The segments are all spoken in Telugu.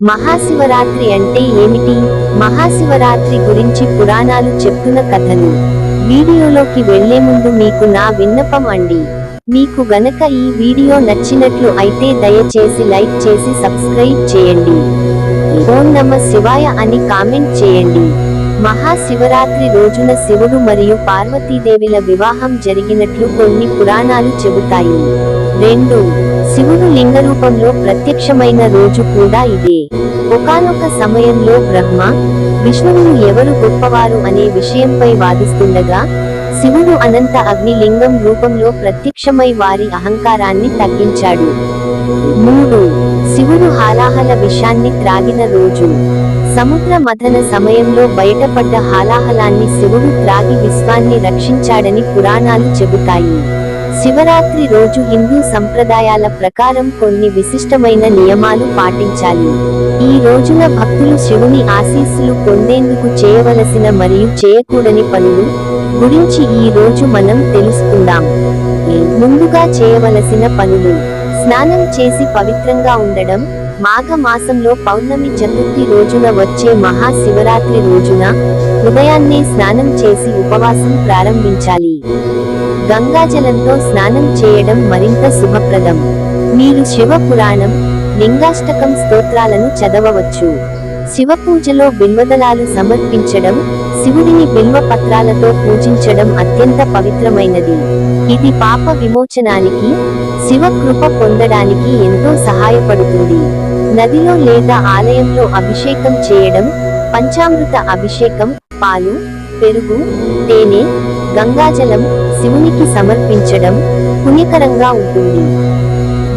మహాశివరాత్రి అంటే ఏమిటి? మహాశివరాత్రి గురించి పురాణాలు చెప్తున్న కథలు. వీడియోలోకి వెళ్ళే ముందు మీకు నా విన్నపం అండి. మీకు గనక ఈ వీడియో నచ్చినట్లు అయితే దయచేసి లైక్ చేసి సబ్స్క్రైబ్ చేయండి. ఓం నమ శివాయ అని కామెంట్ చేయండి. మహాశివరాత్రి రోజున శివుడు మరియు పార్వతీదేవిల వివాహం జరిగినట్లు కొన్ని పురాణాలు చెబుతాయి. రెండు శివుడు లింగ రూపంలో ప్రత్యక్షమైన రోజు కూడా ఇదే. ఒకనొక సమయంలో బ్రహ్మ విష్ణువులు ఎవరు గొప్పవారు అనే విషయంపై వాదిస్తుండగా శివుడు అనంత అగ్ని లింగం రూపంలో ప్రత్యక్షమై వారి అహంకారాన్ని తగ్గించాడు. మూడు శివుడు హాలాహల విషాన్ని త్రాగిన రోజు. సముద్ర మథన సమయంలో బయటపడ్డ హాలాహలాన్ని శివుడు త్రాగి విశ్వాన్ని రక్షించాడని పురాణాలు చెబుతాయి. శివరాత్రి రోజు హిందూ సంప్రదాయాల ప్రకారం కొన్ని విశిష్టమైన నియమాలు పాటించాలి. ఈ రోజున భక్తులు శివుని ఆశీస్సులు పొందేందుకు చేయవలసిన మరియు చేయకూడని పనులు గురించి ఈ రోజు మనం తెలుసుకుందాం. ముందుగా చేయవలసిన పనులు. స్నానం చేసి పవిత్రంగా ఉండడం మాఘ మాసంలో పౌర్ణమి చతుర్థి రోజున వచ్చే మహాశివరాత్రి రోజున ఉదయాన్నే స్నానం చేసి ఉపవాసం ప్రారంభించాలి. గంగాజలంతో స్నానం చేయడం మరింత శుభప్రదం. మీరు శివ పురాణం లింగాష్టకం స్తోత్రాలను చదవవచ్చు. శివ పూజలో బిల్వదలాలు సమర్పించడం శివుడిని బిల్వ పత్రాలతో పూజించడం అత్యంత పవిత్రమైనది. ఇది పాప విమోచనానికి శివ కృప పొందడానికి ఎంతో సహాయపడుతుంది. నదిలో లేదా ఆలయంలో అభిషేకం చేయడం పంచామృత అభిషేకం పాలు పెరుగు తేనె గంగాజలం శివునికి సమర్పించడం పుణ్యకరంగా ఉంటుంది.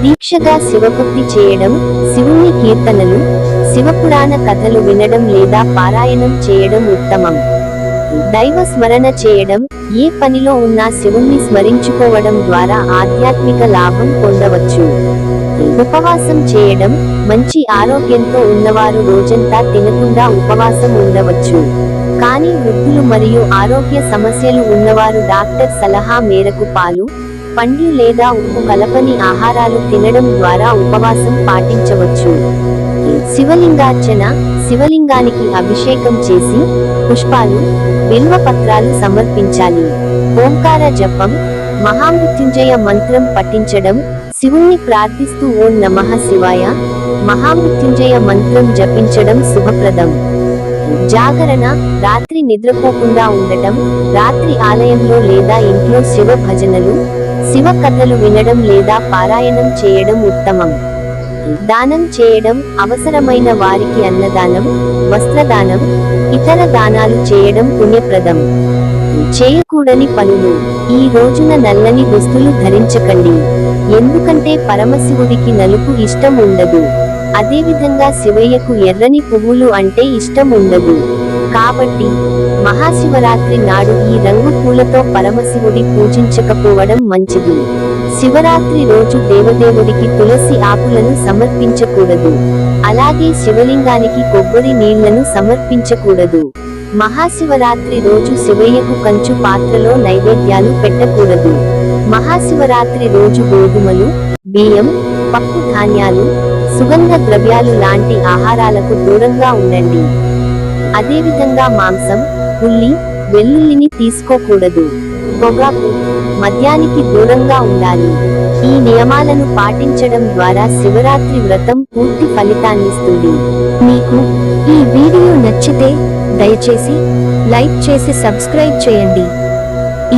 దీక్షగా శివభక్తి చేయడం శివుని కీర్తనలు శివపురాణ కథలు వినడం లేదా పారాయణం చేయడం ఉత్తమం. దైవ స్మరణ చేయడం ఏ పనిలో ఉన్నా శివుణ్ణి స్మరించుకోవడం ద్వారా ఆధ్యాత్మిక లాభం పొందవచ్చు. ఉపవాసం చేయడం మంచి ఆరోగ్యంతో ఉన్నవారు రోజంతా తినకుండా ఉపవాసం ఉండవచ్చు. కానీ వృద్ధులు మరియు ఆరోగ్య సమస్యలు ఉన్నవారు డాక్టర్ సలహా మేరకు పాలు పండ్లు లేదా ఉప్పు కలపని ఆహారాలు తినడం ద్వారా ఉపవాసం పాటించవచ్చు. శివలింగార్చన శివలింగానికి అభిషేకం చేసి పుష్పాలు బిల్వ పత్రాలు సమర్పించాలి. ఓంకార జపం మహామృత్యుంజయ మంత్రం పఠించడం శివుణ్ణి ప్రార్థిస్తూ ఓం నమః శివాయ మహామృత్యుంజయ మంత్రం జపించడం శుభప్రదం. జాగరణ రాత్రి నిద్రపోకుండా ఉండటం రాత్రి ఆలయంలో లేదా ఇంట్లో శివ భజనలు శివ కథలు వినడం లేదా పారాయణం చేయడం ఉత్తమం. దానం చేయడం అవసరమైన వారికి అన్నదానం వస్త్రదానం ఇతర దానాలు చేయడం పుణ్యప్రదం. చేయకూడని పనులు. ఈ రోజున నల్లని దుస్తులు ధరించకండి. ఎందుకంటే పరమశివుడికి నలుపు ఇష్టం ఉండదు. అదేవిధంగా శివయ్యకు ఎర్రని పువ్వులు అంటే ఇష్టం ఉండదు కాబట్టి మహాశివరాత్రి నాడు ఈ రంగు పూలతో పరమశివుడి పూజించకపోవడం మంచిది. శివరాత్రి రోజు దేవదేవుడికి తులసి ఆకులను సమర్పించకూడదు. అలాగే శివలింగానికి కొబ్బరి నీళ్ళను సమర్పించకూడదు. మహాశివరాత్రి రోజు శివయ్యకు కంచు పాత్రలో నైవేద్యాలు పెట్టకూడదు. మహాశివరాత్రి రోజు గోధుమలు బియ్యం పప్పు ధాన్యాలు సుగంధ ద్రవ్యాలు లాంటి ఆహారాలకు దూరంగా ఉండండి. అదేవిధంగా మాంసం ఉల్లి వెల్లుల్లిని తీసుకోకూడదు. పొగాకు మద్యానికి దూరంగా ఉండాలి. ఈ నియమాలను పాటించడం ద్వారా శివరాత్రి వ్రతం పూర్తి ఫలితాన్నిస్తుంది. మీకు ఈ వీడియో నచ్చితే దయచేసి లైక్ చేసి సబ్స్క్రైబ్ చేయండి.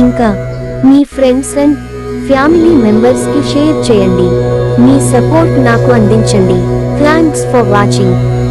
ఇంకా మీ ఫ్రెండ్స్ అండ్ ఫ్యామిలీ మెంబర్స్కి షేర్ చేయండి. మీ సపోర్ట్ నాకు అందించండి. Thanks for watching.